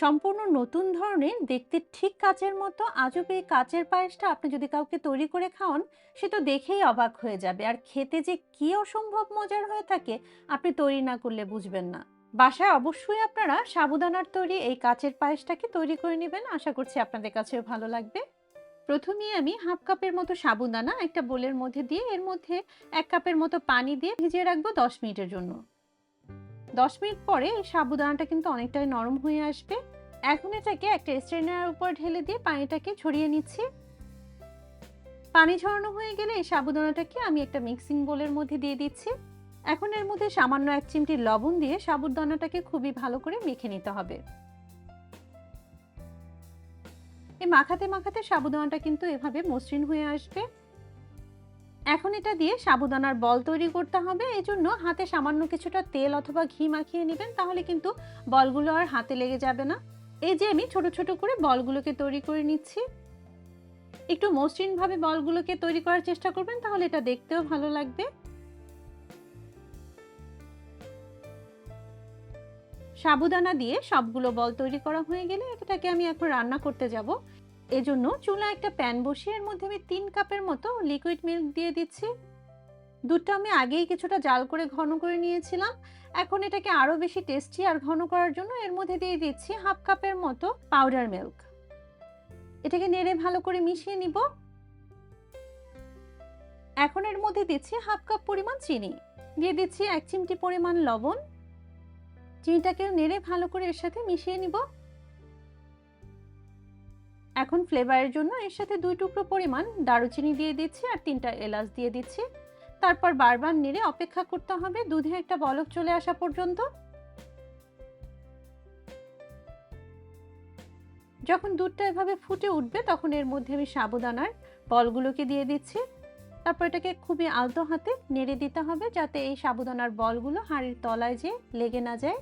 সম্পূর্ণ নতুন ধরনের, দেখতে ঠিক কাচের মতো, আজব এই কাচের পায়েসটা আপনি যদি কাউকে তৈরি করে খাওয়ান, সে তো দেখেই অবাক হয়ে যাবে। আর খেতে যে কি অসম্ভব মজার হয়ে থাকে, আপনি তৈরি না করলে বুঝবেন না। বাসায় অবশ্যই আপনারা সাবুদানার তৈরি এই কাচের পায়েসটাকে তৈরি করে নেবেন। আশা করছি আপনাদের কাছেও ভালো লাগবে। প্রথমেই আমি হাফ কাপের মতো সাবুদানা একটা বোলের মধ্যে দিয়ে, এর মধ্যে এক কাপের মতো পানি দিয়ে ভিজিয়ে রাখব দশ মিনিটের জন্য। দশ মিনিট পরে সাবুদানাটা কিন্তু অনেকটাই নরম হয়ে আসবে। এখন এটাকে একটা স্ট্রেনার উপর ঢেলে দিয়ে পানিটাকে ছড়িয়ে নিচ্ছি। পানি ঝরানো হয়ে গেলে এই সাবুদানাটাকে আমি একটা মিক্সিং বোলের মধ্যে দিয়ে দিচ্ছি। এখন এর মধ্যে সামান্য এক চিমটি লবণ দিয়ে সাবুদানাটাকে খুবই ভালো করে মেখে নিতে হবে। এই মাখাতে মাখাতে সাবুদানাটা কিন্তু এভাবে মসৃণ হয়ে আসবে। এখন এটা দিয়ে সাবুদানার বল তৈরি করতে হবে। এই জন্য হাতে সামান্য কিছুটা তেল অথবা ঘি মাখিয়ে নেবেন, তাহলে কিন্তু বলগুলো আর হাতে লেগে যাবে না। এই যে আমি ছোট ছোট করে বলগুলোকে তৈরি করে নিচ্ছি। একটু মসৃণভাবে বলগুলোকে তৈরি করার চেষ্টা করবেন, তাহলে এটা দেখতেও ভালো লাগবে। সাবুদানা দিয়ে সবগুলো বল তৈরি করা হয়ে গেলে এটাকে আমি এখন রান্না করতে যাব। এজন্য চুলা একটা প্যান বসিয়ে এর মধ্যে আমি তিন কাপের মতো লিকুইড মিল্ক দিয়ে দিচ্ছি। দুধটা আমি আগেই কিছুটা জাল করে ঘন করে নিয়েছিলাম। এখন এটাকে আরও বেশি টেস্টি আর ঘন করার জন্য এর মধ্যে দিয়ে দিচ্ছি হাফ কাপের মতো পাউডার মিল্ক এটাকে নেড়ে ভালো করে মিশিয়ে নিব। এখন এর মধ্যে দিচ্ছি হাফ কাপ পরিমাণ চিনি। দিয়ে দিচ্ছি এক চিমটি পরিমাণ লবণ। চিনিটাকে নেড়ে ভালো করে এর সাথে মিশিয়ে নিব। এখন ফ্লেভারের জন্য এর সাথে দুই টুকরো পরিমাণ দারুচিনি দিয়ে দিচ্ছি আর তিনটা এলাচ দিয়ে দিচ্ছি। তারপর বারবার নেড়ে অপেক্ষা করতে হবে, দুধে একটা বলক চলে আসা পর্যন্ত। যখন দুধটা এভাবে ফুটে উঠবে, তখন এর মধ্যে আমি সাবুদানার বলগুলোকে দিয়ে দিচ্ছি। তারপর এটাকে খুবই আলতো হাতে নেড়ে দিতে হবে, যাতে এই সাবুদানার বলগুলো হাঁড়ির তলায় যে লেগে না যায়।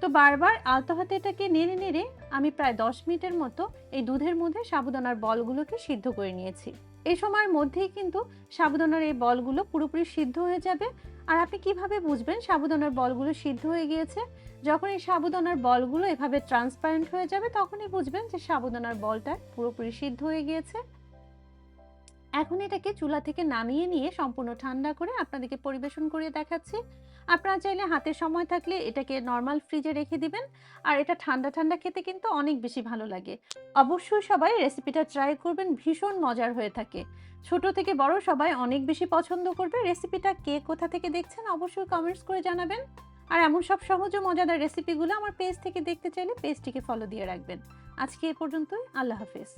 তো বারবার আলতো হাতে এটাকে নেড়ে নেড়ে আমি প্রায় দশ মিনিটের মতো এই দুধের মধ্যে সাবুদানার বলগুলোকে সিদ্ধ করে নিয়েছি। এই সময়ের মধ্যেই কিন্তু সাবুদানার এই বলগুলো পুরোপুরি সিদ্ধ হয়ে যাবে। আর আপনি কীভাবে বুঝবেন সাবুদানার বলগুলো সিদ্ধ হয়ে গিয়েছে? যখন এই সাবুদানার বলগুলো এভাবে ট্রান্সপারেন্ট হয়ে যাবে, তখনই বুঝবেন যে সাবুদানার বলটা পুরোপুরি সিদ্ধ হয়ে গিয়েছে। এখন এটাকে চুলা থেকে নামিয়ে নিয়ে সম্পূর্ণ ঠান্ডা করে আপনাদেরকে পরিবেশন করে দেখাচ্ছি। আপনারা চাইলে হাতে সময় থাকলে এটাকে নর্মাল ফ্রিজে রেখে দিবেন। আর এটা ঠান্ডা ঠান্ডা খেতে কিন্তু অনেক বেশি ভালো লাগে। অবশ্যই সবাই রেসিপিটা ট্রাই করবেন, ভীষণ মজার হয়ে থাকে। ছোট থেকে বড় সবাই অনেক বেশি পছন্দ করবে রেসিপিটা কে কোথা থেকে দেখছেন অবশ্যই কমেন্টস করে জানাবেন। আর এমন সব সহজ ও মজাদার রেসিপিগুলো আমার পেজ থেকে দেখতে চাইলে পেজটিকে ফলো দিয়ে রাখবেন। আজকে এ পর্যন্তই, আল্লাহ হাফেজ।